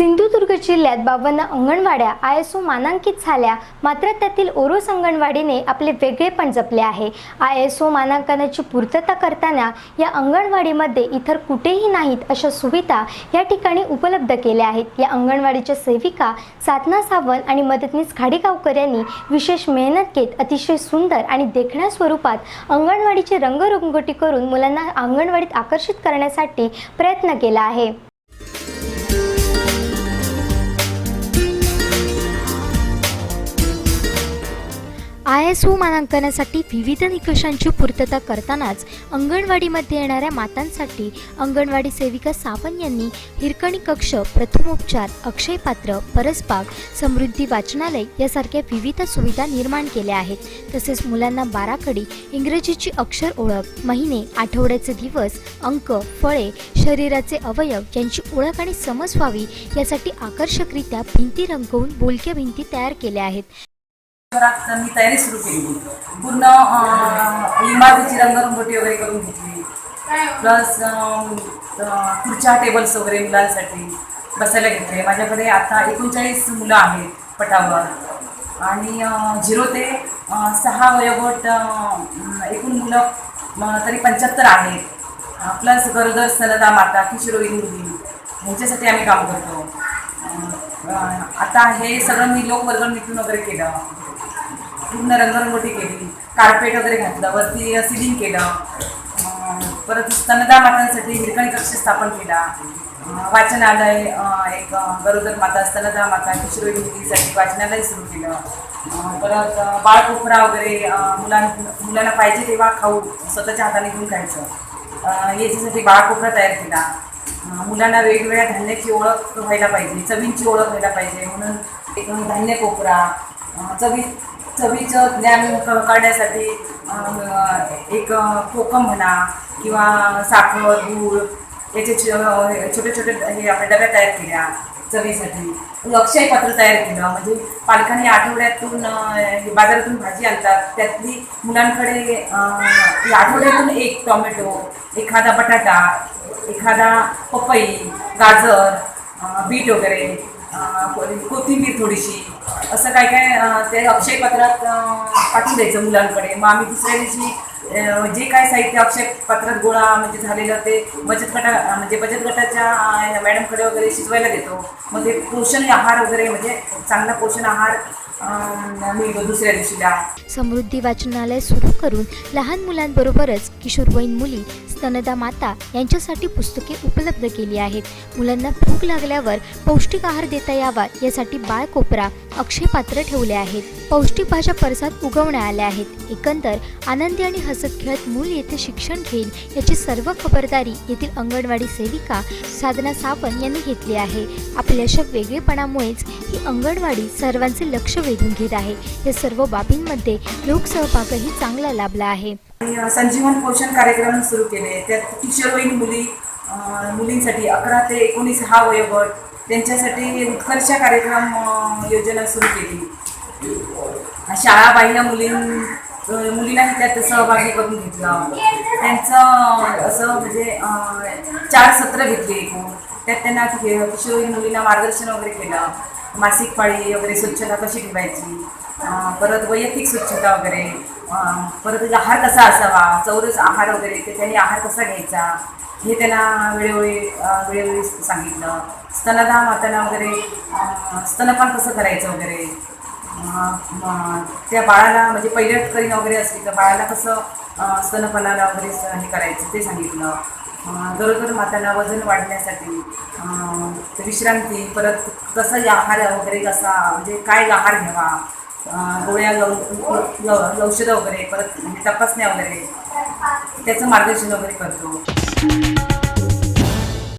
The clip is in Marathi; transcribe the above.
सिंधुदुर्ग जिल्ह्यात बावन्न अंगणवाड्या आय एस ओ मानांकित झाल्या. मात्र त्यातील ओरोस अंगणवाडीने आपले वेगळेपण जपले आहे. आय एस ओ मानांकनाची पूर्तता करताना या अंगणवाडीमध्ये इतर कुठेही नाहीत अशा सुविधा या ठिकाणी उपलब्ध केल्या आहेत. या अंगणवाडीच्या सेविका साधना सावंत आणि मदतनीस खाडीगावकर यांनी विशेष मेहनत घेत अतिशय सुंदर आणि देखण्या स्वरूपात अंगणवाडीची रंगरंगोटी करून मुलांना अंगणवाडीत आकर्षित करण्यासाठी प्रयत्न केला आहे. आय एस ओ मानांकनासाठी विविध निकषांची पूर्तता करतानाच अंगणवाडीमध्ये येणाऱ्या मातांसाठी अंगणवाडी सेविका सावंत यांनी हिरकणी कक्ष प्रथमोपचार अक्षयपात्र परसबाग समृद्धी वाचनालय यासारख्या विविध सुविधा निर्माण केल्या आहेत. तसेच मुलांना बाराखडी इंग्रजीची अक्षर ओळख महिने आठवड्याचे दिवस अंक फळे शरीराचे अवयव यांची ओळख आणि समज व्हावी यासाठी आकर्षकरित्या भिंती रंगवून बोलक्या भिंती तयार केल्या आहेत. मी तयारी सुरू केली. पूर्ण इमारतीची रंगरंगोटी वगैरे करून घेतली. प्लस खुर्च्या टेबल्स वगैरे मुलांसाठी बसायला घेतले. माझ्याकडे आता एकोणचाळीस मुलं आहेत पटावर. आणि झिरो ते सहा वयोगट एकूण मुलं तरी पंच्याहत्तर आहेत. प्लस गरोदर सनदा माता किशोरवयीन मुली. ह्यांच्यासाठी आम्ही काम करतो. आता हे सगळं मी लोकवर्गणीतून वगैरे केलं. पूर्ण रंगरंगोटी केली कार्पेट वगैरे घातलं वरती सिलिंग केलं. परत स्तनदा मातांसाठी हिरकणी कक्ष स्थापन केला. वाचनालय एक गरोदर माता स्तनदा माता किशोरी मुलीसाठी वाचनालय सुरू केलं. परत बाळकोपरा वगैरे मुलां मुलांना पाहिजे तेव्हा खाऊ स्वतःच्या हाताने घेऊन खायचं. याच्यासाठी बाळकोपरा तयार केला. मुलांना वेगवेगळ्या धान्याची ओळख व्हायला पाहिजे चवींची ओळख व्हायला पाहिजे. म्हणून एक धान्य कोपरा चवी चवीचं ज्ञान काढण्यासाठी करण्यासाठी एक कोकम म्हणा किंवा साखर गूळ याचे छोटे छोटे हे आपल्या डब्या तयार केल्या चवीसाठी. लक्षही पत्र तयार केलं. म्हणजे पालकांनी आठवड्यातून हे बाजारातून भाजी आणतात. त्यातली मुलांकडे आठवड्यातून एक टोमॅटो एखादा बटाटा एखादा पपई गाजर बीट वगैरे कोथिंबीर थोडीशी असं काय काय ते अक्षय पत्रात पाठवून द्यायचं मुलांकडे. मग आम्ही दुसऱ्या दिवशी जे काय साहित्य अक्षय पत्रात गोळा म्हणजे झालेलं ते बचत गटा म्हणजे बचत गटाच्या मॅडमकडे वगैरे शिजवायला देतो. मग ते पोषण आहार वगैरे म्हणजे चांगला पोषण आहार दुसऱ्या दिवशीला समृद्धी वाचनालय सुरू करून लहान मुलांबरोबरच किशोरवयीन मुली स्तनदा माता यांच्यासाठी पुस्तके उपलब्ध केली आहेत. मुलांना भूक लागल्यावर पौष्टिक आहार देता यावा यासाठी बाळ कोपरा अक्षय पात्र ठेवले आहेत. पौष्टिक भाज्या परसात उगवण्या आल्या आहेत. एकंदर आनंदी आणि हसत खेळत मूल येथे शिक्षण घेईल याची सर्व खबरदारी येथील अंगणवाडी सेविका साधना सावंत यांनी घेतली आहे. आपल्या अशा वेगळेपणामुळेच ही अंगणवाडी सर्वांचे लक्ष वेधून घेत आहे. या सर्व बाबींमध्ये लोकसहभागही चांगला लाभला आहे. संजीवन पोषण कार्यक्रम सुरू केले. त्यात किशोरवयीन मुली मुलींसाठी अकरा ते एकोणीस हा वयोगट त्यांच्यासाठी उत्कर्ष कार्यक्रम योजना सुरू केली. शाळा बाह्य मुलीं अं, मुलींनाही त्यात सहभागी करून घेतलं. त्यांचं असं म्हणजे चार सत्र घेतली एकूण त्यात त्यांना कि- मुलींना मार्गदर्शन वगैरे केलं. मासिक पाळी वगैरे स्वच्छता कशी ठेवायची? परत वैयक्तिक स्वच्छता वगैरे. परत आहार कसा असावा? चौरस आहार वगैरे त्याच्याने आहार कसा घ्यायचा? हे त्यांना वेळोवेळी वेळोवेळी सांगितलं. स्तनदा मातांना वगैरे स्तनपान कसं करायचं वगैरे? त्या बाळाला म्हणजे पहिल्या करीन वगैरे असली तर बाळाला कसं अं, स्तनपानाला वगैरे हे करायचं ते सांगितलं. गरोदर मातांना वजन वाढण्यासाठी विश्रांती परत कसं आहार वगैरे कसा म्हणजे काय आहार घ्यावा गोळ्या लव औषधं वगैरे परत म्हणजे तपासण्या वगैरे त्याचं मार्गदर्शन वगैरे करतो.